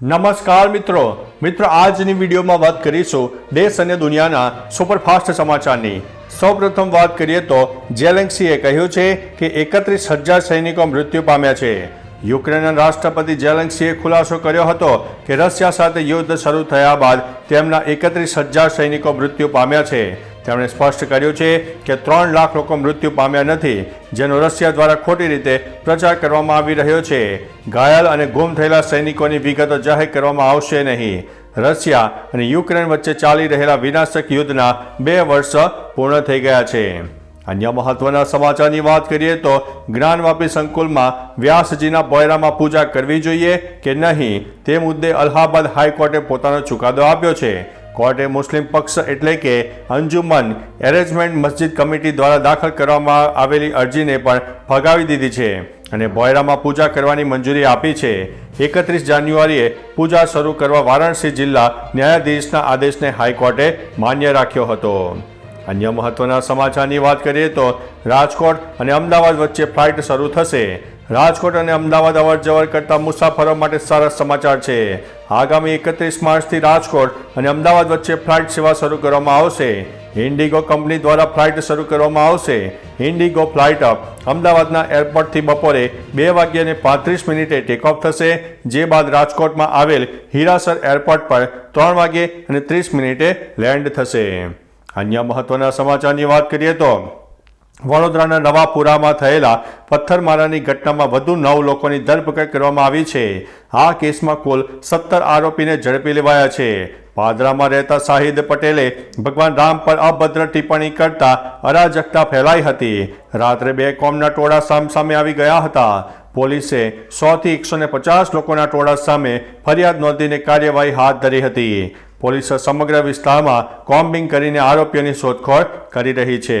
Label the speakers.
Speaker 1: નમસ્કાર મિત્રો. મિત્રો, આજની વિડીયોમાં વાત કરીશું દેશ અને દુનિયાના સુપરફાસ્ટ સમાચારની. સૌપ્રથમ વાત કરીએ તો જેલેન્સીએ કહ્યું છે કે એકત્રીસ હજાર સૈનિકો મૃત્યુ પામ્યા છે. યુક્રેનના રાષ્ટ્રપતિ જેલેન્સીએ ખુલાસો કર્યો હતો કે રશિયા સાથે યુદ્ધ શરૂ થયા બાદ તેમના એકત્રીસ હજાર સૈનિકો મૃત્યુ પામ્યા છે. તેમણે સ્પષ્ટ કર્યું છે કે ત્રણ લાખ લોકો મૃત્યુ પામ્યા નથી, જેનો રશિયા દ્વારા ખોટી રીતે પ્રચાર કરવામાં આવી રહ્યો છે. ઘાયલ અને ગુમ થયેલા સૈનિકોની વિગતો જાહેર કરવામાં આવશે નહીં. રશિયા અને યુક્રેન વચ્ચે ચાલી રહેલા વિનાશક યુદ્ધના બે વર્ષ પૂર્ણ થઈ ગયા છે. અન્ય મહત્વના સમાચારની વાત કરીએ તો જ્ઞાનવાપી સંકુલમાં વ્યાસજીના બોયરામાં પૂજા કરવી જોઈએ કે નહીં તે મુદ્દે અલ્હાબાદ હાઈકોર્ટે પોતાનો ચુકાદો આપ્યો છે. કોર્ટે મુસ્લિમ પક્ષ એટલે કે અંજુમન એરેન્જમેન્ટ મસ્જિદ કમિટી દ્વારા દાખલ કરવામાં આવેલી અરજીને પણ ફગાવી દીધી છે અને બોયરામાં પૂજા કરવાની મંજૂરી આપી છે. એકત્રીસ જાન્યુઆરીએ પૂજા શરૂ કરવા વારાણસી જિલ્લા ન્યાયાધીશના આદેશને હાઈકોર્ટે માન્ય રાખ્યો હતો. અન્ય મહત્વના સમાચારની વાત કરીએ તો રાજકોટ અને અમદાવાદ વચ્ચે ફ્લાઇટ શરૂ થશે. રાજકોટ અને અમદાવાદ અવર જવર કરતા મુસાફરો માટે સારા સમાચાર છે. આગામી એકત્રીસ માર્ચથી રાજકોટ અને અમદાવાદ વચ્ચે ફ્લાઇટ સેવા શરૂ કરવામાં આવશે. ઇન્ડિગો કંપની દ્વારા ફ્લાઇટ શરૂ કરવામાં આવશે. ઇન્ડિગો ફ્લાઇટ અપ અમદાવાદના એરપોર્ટથી બપોરે બે વાગ્યાને પાંત્રીસ મિનિટે ટેકઓફ થશે. જે બાદ રાજકોટમાં આવેલ હીરાસર એરપોર્ટ પર ત્રણ વાગે અને ત્રીસ મિનિટે લેન્ડ થશે. અન્ય મહત્વના સમાચારની વાત કરીએ તો વડોદરાના નવાપુરામાં થયેલા પથ્થરમારાની ઘટનામાં વધુ નવ લોકોની ધરપકડ કરવામાં આવી છે. આ કેસમાં કુલ સત્તર આરોપીને ઝડપી લેવાયા છે. પાદરામાં રહેતા શાહિદ પટેલે ભગવાન રામ પર અભદ્ર ટિપ્પણી કરતા અરાજકતા ફેલાઈ હતી. રાત્રે બે કોમના ટોળા સામસામે આવી ગયા હતા. પોલીસે સોથી એકસો ને પચાસ લોકોના ટોળા સામે ફરિયાદ નોંધીને કાર્યવાહી હાથ ધરી હતી. પોલીસે સમગ્ર વિસ્તારમાં કોમ્બિંગ કરીને આરોપીઓની શોધખોળ કરી રહી છે.